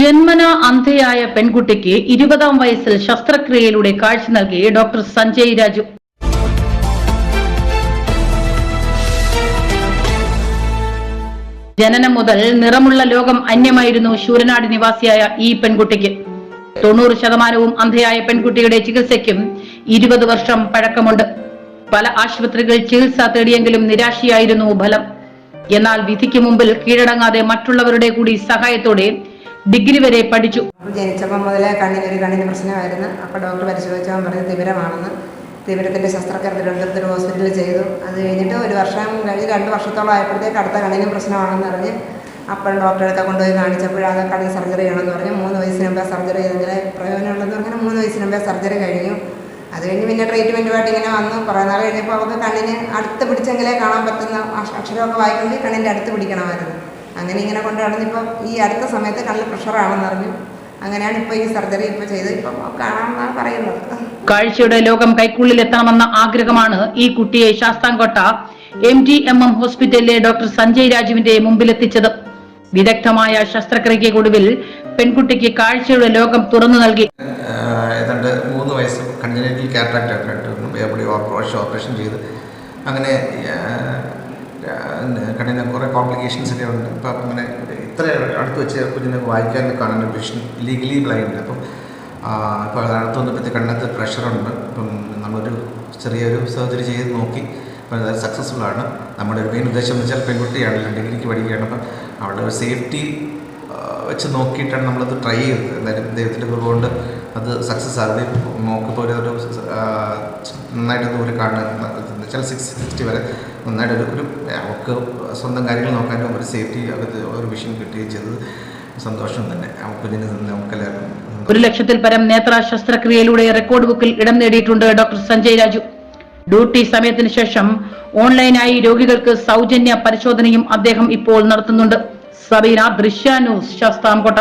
ജന്മന അന്ധയായ പെൺകുട്ടിക്ക് ഇരുപതാം വയസ്സിൽ ശസ്ത്രക്രിയയിലൂടെ കാഴ്ച നൽകി ഡോക്ടർ സഞ്ജയ് രാജു. ജനനം മുതൽ നിറമുള്ള ലോകം അന്യമായിരുന്നു ശൂരനാട് നിവാസിയായ ഈ പെൺകുട്ടിക്ക്. തൊണ്ണൂറ് ശതമാനവും അന്ധയായ പെൺകുട്ടിയുടെ ചികിത്സയ്ക്കും ഇരുപത് വർഷം പഴക്കമുണ്ട്. പല ആശുപത്രികളിൽ ചികിത്സ തേടിയെങ്കിലും നിരാശയായിരുന്നു ഫലം. എന്നാൽ വിധിക്ക് മുമ്പിൽ കീഴടങ്ങാതെ മറ്റുള്ളവരുടെ കൂടി സഹായത്തോടെ ഡിഗ്രി വരെ പഠിച്ചു. ജനിച്ചപ്പോൾ ജനിച്ചപ്പം മുതലേ കണ്ണിന് ഒരു കണ്ണിന് പ്രശ്നമായിരുന്നു. അപ്പോൾ ഡോക്ടർ പരിശോധിച്ചവൻ പറഞ്ഞു തീവ്രമാണെന്ന് തിമിരത്തിന്റെ ശസ്ത്രക്രിയ തിരുവനന്തപുരത്ത് ഒരു ഹോസ്പിറ്റലിൽ ചെയ്തു. അത് കഴിഞ്ഞിട്ട് ഒരു വർഷം കഴിഞ്ഞ് രണ്ട് വർഷത്തോളം ആയപ്പോഴത്തേക്ക് അടുത്ത കണ്ണിന് പ്രശ്നമാണെന്ന് പറഞ്ഞ് അപ്പോൾ ഡോക്ടറെ അടുത്ത് കൊണ്ടുപോയി കാണിച്ചപ്പോൾ അത് കണ്ണിന് സർജറി ചെയ്യണമെന്ന് പറഞ്ഞു മൂന്ന് വയസ്സിന് മുമ്പേ സർജറി ചെയ്തെങ്കിലേ പ്രയോജനമുള്ളതെന്ന് പറഞ്ഞാൽ മൂന്ന് വയസ്സിന് മുമ്പേ സർജറി കഴിഞ്ഞു. അത് കഴിഞ്ഞ് പിന്നെ ട്രീറ്റ്മെന്റുമായിട്ട് ഇങ്ങനെ വന്നു. കുറേ നാൾ കഴിഞ്ഞപ്പോൾ അവർക്ക് കണ്ണിന് അടുത്ത് പിടിച്ചെങ്കിലേ കാണാൻ പറ്റുന്ന അക്ഷ- അക്ഷരമൊക്കെ വായിക്കണമെങ്കിൽ കണ്ണിന്റെ അടുത്ത് പിടിക്കണമായിരുന്നു. അങ്ങനെ ഇങ്ങനെ കൊണ്ട് നടന്നിപ്പം ഈ അടുത്ത സമയത്ത് കണ്ണിൽ പ്രഷറാണെന്ന് അറിഞ്ഞു. അങ്ങനെയാണ് ഇപ്പൊ ഈ സർജറി ഇപ്പൊ ചെയ്ത് ഇപ്പം കാണാമെന്നാണ് പറയുന്നത്. കാഴ്ചയുടെ ലോകം കൈക്കുള്ളിൽ എത്തണമെന്ന ആഗ്രഹമാണ് ഈ കുട്ടിയെ Sasthamcotta M G M M ഹോസ്പിറ്റലിലെ ഡോക്ടർ സഞ്ജയ് രാജുവിന്റെ മുമ്പിലെത്തിച്ചത്. വിദഗ്ധമായ ശസ്ത്രക്രിയയ്ക്കൊടുവിൽ പെൺകുട്ടിക്ക് കാഴ്ചയുടെ ലോകം തുറന്നു നൽകി. ഏതാണ്ട് മൂന്ന് വയസ്സ് കൺജനേറ്റൽ ക്യാറ്റാക്ട് ആയിട്ട് ഓപ്പറേഷൻ ഓപ്പറേഷൻ ചെയ്ത്. അങ്ങനെ കണ്ണിന് കുറേ കോംപ്ലിക്കേഷൻസ് ഒക്കെ ഉണ്ട്. അപ്പം അങ്ങനെ ഇത്ര അടുത്ത് വെച്ച് കുഞ്ഞിനെ വായിക്കാൻ കാണാൻ വിഷൻ ലീഗലി ബ്ലൈൻഡ് അപ്പം ഇപ്പോൾ അടുത്ത് വന്നപ്പോഴത്തെ കണ്ണത്ത് പ്രഷറുണ്ട് അപ്പം നമ്മളൊരു ചെറിയൊരു സർജറി ചെയ്ത് നോക്കി. അപ്പോൾ അത് സക്സസ്ഫുൾ ആണ്. നമ്മുടെ ഒരു മെയിൻ ഉദ്ദേശം എന്ന് വെച്ചാൽ പെൺകുട്ടിയാണല്ലോ ഡിഗ്രിക്ക് പഠിക്കുകയാണ്. അപ്പം അവളുടെ ഒരു സേഫ്റ്റി വെച്ച് നോക്കിയിട്ടാണ് നമ്മളത് ട്രൈ ചെയ്തത്. എന്തായാലും ദൈവത്തിന്റെ കൃപ കൊണ്ട് അത് സക്സസ് ആകുകയും നോക്കിപ്പോൾ ഒരു നന്നായിട്ട് ദൂരെ കാണുന്ന വെച്ചാൽ സിക്സ് സിക്സ്റ്റി വരെ നന്നായിട്ട് ഒരു അവർക്ക് സ്വന്തം കാര്യങ്ങൾ നോക്കാനും ഒരു സേഫ്റ്റി അവർക്ക് ഒരു വിഷൻ കിട്ടുകയും ചെയ്തത് സന്തോഷം തന്നെ. കുഞ്ഞിന് നമുക്കെല്ലാവർക്കും ഒരു ലക്ഷത്തിൽ പരം നേത്ര ശസ്ത്രക്രിയയിലൂടെ റെക്കോർഡ് ബുക്കിൽ ഇടം നേടിയിട്ടുണ്ട് ഡോക്ടർ സഞ്ജയ് രാജു. ഡ്യൂട്ടി സമയത്തിന് ശേഷം ഓൺലൈനായി രോഗികൾക്ക് സൗജന്യ പരിശോധനയും അദ്ദേഹം ഇപ്പോൾ നടത്തുന്നുണ്ട്. സബീന ദൃശ്യ ന്യൂസ് ശാസ്താംകോട്ട.